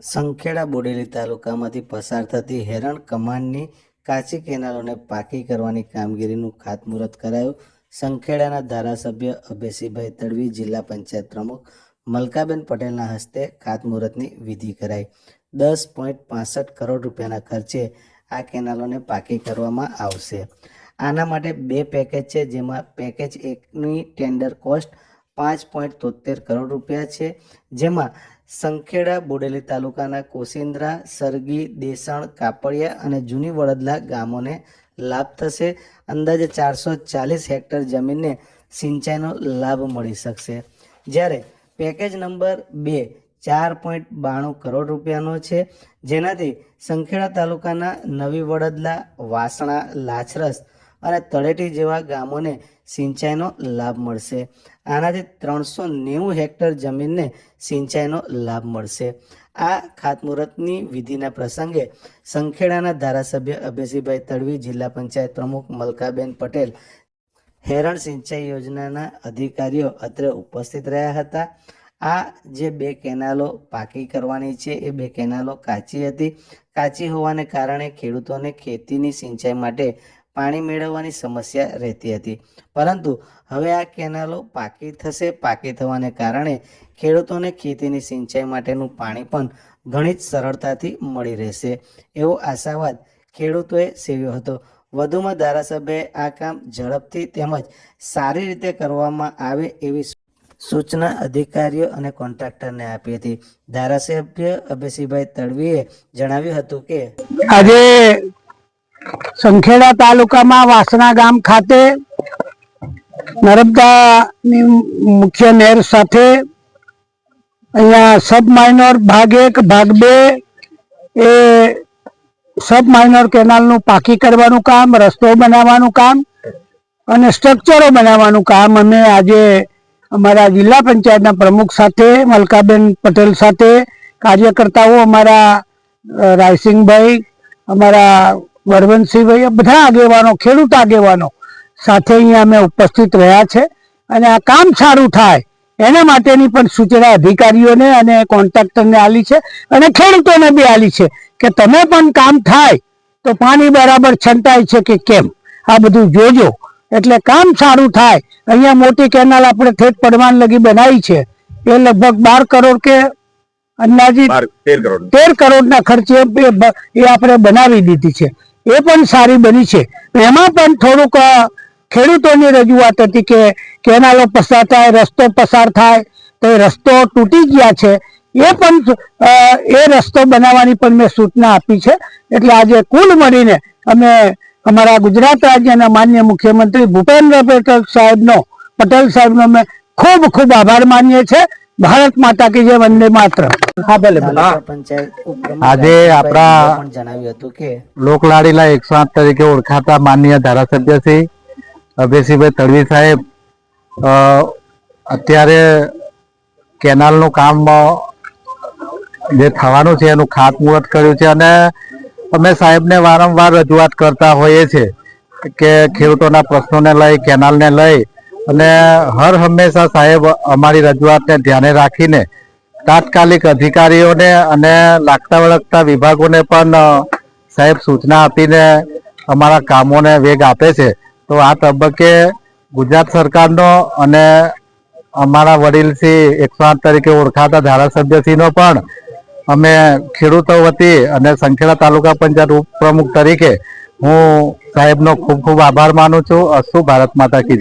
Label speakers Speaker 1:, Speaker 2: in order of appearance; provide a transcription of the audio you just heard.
Speaker 1: સંખેડા બોડેલી તાલુકામાંથી પસાર થતી હેરણ કમાન્ડની કાચી કેનાલોને પાકી કરવાની કામગીરીનું ખાતમુહૂર્ત કરાયું. સંખેડાના ધારાસભ્ય અભયસિંહભાઈ તડવી જિલ્લા પંચાયત પ્રમુખ મલકાબેન પટેલના હસ્તે ખાતમુહૂર્તની વિધિ કરાઈ. દસ પોઈન્ટ પાસઠ કરોડ રૂપિયાના ખર્ચે આ કેનાલોને પાકી કરવામાં આવશે. આના માટે બે પેકેજ છે, જેમાં પેકેજ એકની ટેન્ડર કોસ્ટ પાંચ પોઈન્ટ તોતેર કરોડ રૂપિયા છે. જેમાં સંખેડા, બોડેલી તાલુકાના કોસિન્દ્રા સરગી, દેસણ, કાપડિયા અને જૂની વડદલા ગામોને લાભ થશે. અંદાજે ચારસો ચાલીસ હેક્ટર જમીનને સિંચાઈનો લાભ મળી શકશે. જ્યારે પેકેજ નંબર બે ચાર પોઈન્ટ બાણું કરોડ રૂપિયાનો છે. જેનાથી સંખેડા તાલુકાના નવી વડદલા, વાસણા, લાછરસ અને તળેટી જેવા ગામોને સિંચાઈનો લાભ મળશે. આનાથી ત્રણસો નેવું હેક્ટર જમીનને સિંચાઈનો લાભ મળશે. આ ખાતમુહૂર્તની વિધિના પ્રસંગે સંખેડાના ધારાસભ્ય અભયસિંહભાઈ તડવી, જિલ્લા પંચાયત પ્રમુખ મલકાબેન પટેલ, હેરણ સિંચાઈ યોજનાના અધિકારીઓ અત્રે ઉપસ્થિત રહ્યા હતા. આ જે બે કેનાલો પાકી કરવાની છે, એ બે કેનાલો કાચી હતી. કાચી હોવાને કારણે ખેડૂતોને ખેતીની સિંચાઈ માટે પાણી મેળવવાની સમસ્યા રહેતી હતી. પરંતુ હવે આ કેનાલો પાકી થશે. પાકી થવાને કારણે ખેડૂતોને ખેતીની સિંચાઈ માટેનું પાણી પણ ઘણી જ સરળતાથી મળી રહેશે એવો આશાવાદ ખેડૂતોએ સેવ્યો હતો. વધુમાં ધારાસભ્યએ આ કામ ઝડપથી તેમજ સારી રીતે કરવામાં આવે એવી સૂચના અધિકારીઓ અને કોન્ટ્રાક્ટરને આપી હતી. ધારાસભ્ય અભયસિંહભાઈ તડવીએ જણાવ્યું હતું કે
Speaker 2: આજે સંખેડા તાલુકામાં વાસણા ગામ ખાતે નર્મદાની મુખ્ય નહેર સાથે અહીંયા સબ માઇનોર ભાગ એક, ભાગ બે એ સબ માઇનોર કેનાલનું પાકી કરવાનું કામ, રસ્તો બનાવવાનું કામ અને સ્ટ્રક્ચરો બનાવવાનું કામ. અમે આજે અમારા જિલ્લા પંચાયતના પ્રમુખ સાથે, મલકાબેન પટેલ સાથે કાર્યકર્તાઓ અમારા રાયસિંહભાઈ, અમારા વરવંતસિંહભાઈ બધા આગેવાનો ખેડૂત આગેવાનો સાથે અહીંયા અમે ઉપસ્થિત રહ્યા છે અને આ કામ સારું થાય એના માટેની પણ સૂચના અધિકારીઓને અને કોન્ટ્રાક્ટરને આલી છે અને ખેડૂતોને બી આલી છે કે તમે પણ કામ થાય તો પાણી બરાબર છંટાય છે કે કેમ? આ બધું જોજો. એટલે કામ સારું થાય. અહીંયા મોટી કેનાલ આપણે ઠેઠ પડવાન લગી બનાવી છે. એ લગભગ બાર કરોડ કે
Speaker 3: અંદાજી તેર કરોડ.
Speaker 2: તેર કરોડના ખર્ચે એ આપણે બનાવી દીધી છે. એ પણ સારી બની છે. એમાં પણ થોડુંક ખેડૂતોની રજૂઆત હતી કે કેનાલો પસાર થાય, રસ્તો પસાર થાય, તો એ રસ્તો તૂટી ગયા છે. એ પણ એ રસ્તો બનાવવાની પણ મેં સૂચના આપી છે. એટલે આજે કુલ મળીને અમે અમારા ગુજરાત રાજ્યના માન્ય મુખ્યમંત્રી ભૂપેન્દ્ર પટેલ સાહેબનો પટેલ સાહેબનો અમે ખૂબ ખૂબ આભાર માનીએ છીએ. ભારત માતા કી જે વંદે માત્ર હા ભલે
Speaker 4: આજે આપણા-
Speaker 1: પણ જણાવ્યું હતું કે
Speaker 4: લોકલાડીલા એકસો આઠ તરીકે ઓળખાતા માનનીય ધારાસભ્ય શ્રી અભયસિંહભાઈ તડવી સાહેબ અ, અત્યારે કેનાલનું કામ જે થવાનું છે એનું ખાતમુહૂર્ત કર્યું છે અને અમે સાહેબને વારંવાર રજૂઆત કરતા હોઈએ છીએ કે ખેડૂતોના પ્રશ્નોને લઈ કેનાલને લઈ અને હર હંમેશા સાહેબ અમારી રજૂઆતને ધ્યાને રાખીને તાત્કાલિક અધિકારીઓને અને લાગતા વળગતા વિભાગોને પણ સાહેબ સૂચના આપીને અમારા કામોને વેગ આપે છે. તો આ તબક્કે ગુજરાત સરકારનો અને અમારા વડીલશ્રી એકસો આઠ તરીકે ઓળખાતા ધારાસભ્યશ્રીનો પણ અમે ખેડૂતો વતી અને સંખેડા તાલુકા પંચાયત ઉપપ્રમુખ તરીકે હું સાહેબનો ખૂબ ખૂબ આભાર માનું છું. અશુ ભારત માતા કી